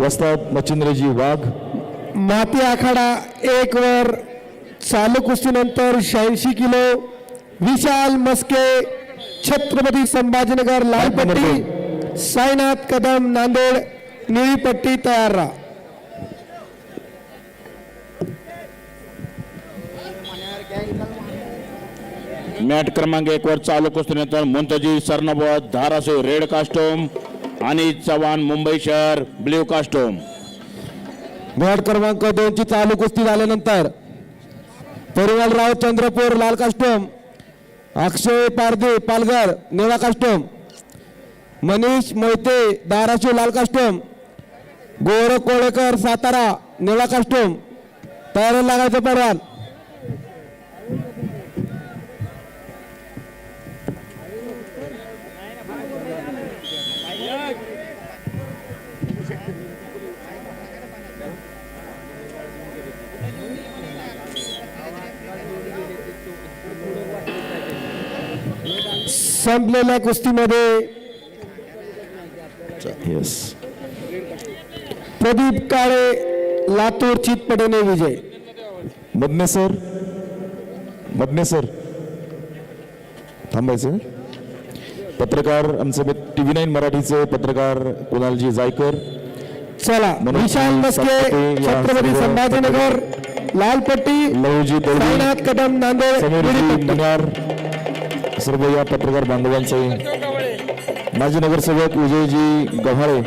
वस्ताद मच्छिंद्रजी वाघ। माती आखाडा एक वर चालू कुस्तीनंतर शहाऐंशी किलो विशाल मस्के छत्रपती संभाजीनगर लाल पट्टी साईनाथ कदम नांदेड निळी पट्टी तयार राहा. मॅट क्रमांक एक वर चालू कुस्तीनंतर मुंतजी सरनोबत धाराशिव रेड कास्टोम. आणि चव्हाण मुंबई शहर ब्ल्यू कास्टोम मॅट क्रमांक दोन ची चालू कुस्ती झाल्यानंतर परिमलराव चंद्रपूर लाल कास्टोम अक्षय पारदे पालघर निळा कास्टोम मनीष मोहिते धाराशिव लाल कास्टोम गोरख कोळेकर सातारा निळा कास्टोम तयार लागायचं परवान संपलेल्या कुस्तीमध्ये येस प्रदीप काळे लातूर चितपटेने विजय. मदने सर. मदने सर. थांबायचं पत्रकार आमचे टी व्ही नाईन मराठीचे पत्रकार कुणालजी जायकर. चला विशाल मस्के छत्रपती संभाजीनगर लाल पट्टी लहुजी साईनाथ कदम नांदेड सर्व या पत्रकार बांधवांचे माजी नगरसेवक विजयजी गव्हाळे.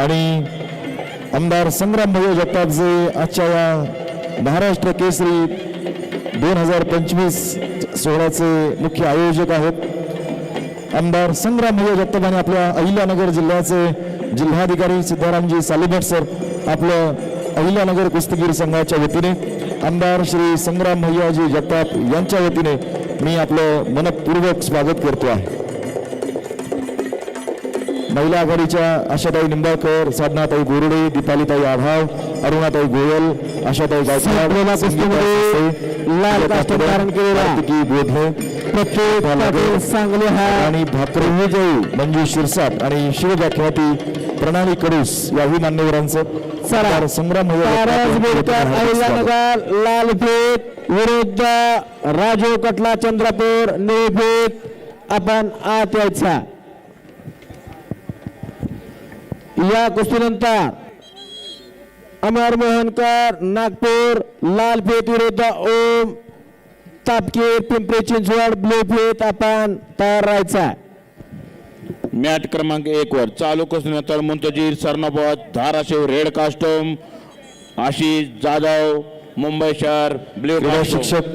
आणि आमदार संग्राम भैया जगतापचे आजच्या या महाराष्ट्र केसरी दोन हजार पंचवीस सोहळ्याचे मुख्य आयोजक आहेत. आमदार संग्राम भैया जगताप आणि आपल्या अहिल्यानगर जिल्ह्याचे जिल्हाधिकारी सिद्धारामजी सालिभट सर. आपलं अहिल्यानगर कुस्तीगीर संघाच्या वतीने आमदार श्री संग्राम भैयाजी जगताप यांच्या वतीने मी आपलं मनपूर्वक स्वागत करतो आहे. महिला आघाडीच्या आशाताई निंबाळकर साधनाताई गोरडे दीपालीताई आभाव अरुणाताई गोयल आशाताई हा. आणि भाकरे विजयी मंजू शिरसाट आणि शिवव्याख्याती प्रणाली कडूस याही मान्यवरांचं चला. आमदार संग्राम. अहिल्यानगर लालपेठ विरुद्ध राजीव कटला चंद्रपूर निळपेठ आपण आत यायचा या कुस्तीनंतर अमर मोहनकर नागपूर लालपेठ विरुद्ध ओम तापकीर पिंपरी चिंचवड ब्लूपेठ आपण तयार राहायचा मॅट क्रमांक एक वर चालू कुस्तीनंतर मुंतजीर सरनोबत धाराशिव रेड कास्टोम आशिष जाधव मुंबई शहर ब्ल्यू क्रीडा शिक्षक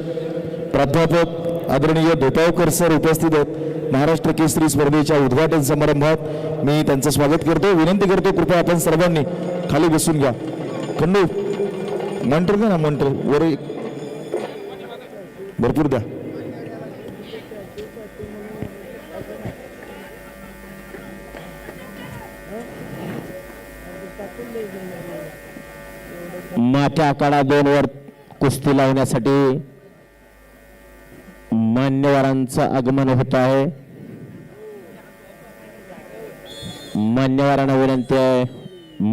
प्राध्यापक आदरणीय धोतावकर सर उपस्थित आहेत. महाराष्ट्र केसरी स्पर्धेच्या उद्घाटन समारंभात मी त्यांचं स्वागत करतो. विनंती करतो कृपया आपण सर्वांनी खाली बसून घ्या. खंडू मॉनिटर द्या ना मॉनिटर वर. भरपूर द्या. माथ्या काळा दोन वर कुस्ती लावण्यासाठी मान्यवरांचं आगमन होत आहे. मान्यवरांना विनंती आहे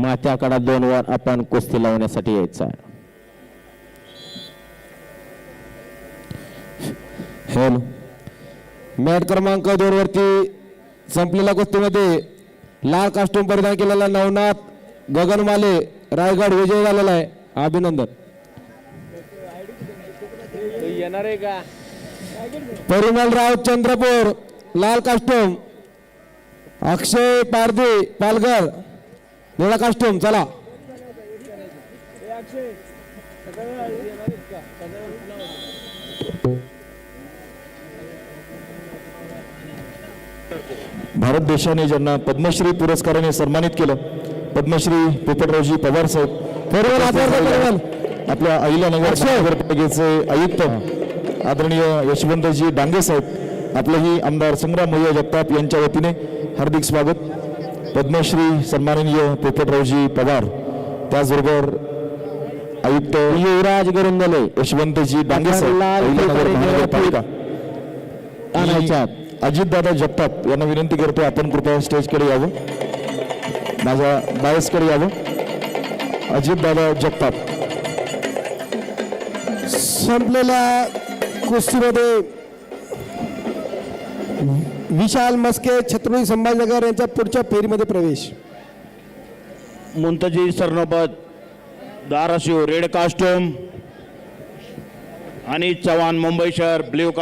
माथ्या काळा दोन वर आपण कुस्ती लावण्यासाठी यायचं आहे. हॅलो मॅट क्रमांक दोन वरती संपलेल्या कुस्तीमध्ये लाल कास्टूम परिधान केलेला नवनाथ गगनमाले रायगड विजय झालेला आहे. अभिनंदन. परिमलराव चंद्रपूर लाल कास्टूम अक्षय पारदे पालघर. निळा कास्टूम चला. भारत देशाने ज्यांना पद्मश्री पुरस्काराने सन्मानित केलं पद्मश्री पोपटरावजी पवार साहेब आपल्या अहिल्यानगर नगरपालिकेचे आयुक्त आदरणीय यशवंतजी डांगे साहेब आपलेही आमदार संग्राम भैया जगताप यांच्या वतीने हार्दिक स्वागत. पद्मश्री सन्माननीय पोपटरावजी पवार त्याचबरोबर आयुक्त युवराज गरुंदले. यशवंतजी डांगे साहेब अजितदादा जगताप यांना विनंती करतो आपण कृपया स्टेजकडे यावं. माझ्या बायसकडे यावं. अजितदादा जगताप. संपलेल्या कुस्तीमध्ये विशाल मस्के छत्रपती संभाजीनगर यांच्या पुढच्या फेरीमध्ये प्रवेश. मुंतजी सरनोबत धाराशिव रेड कास्टोम आणि चव्हाण मुंबई शहर ब्ल्यू कास्ट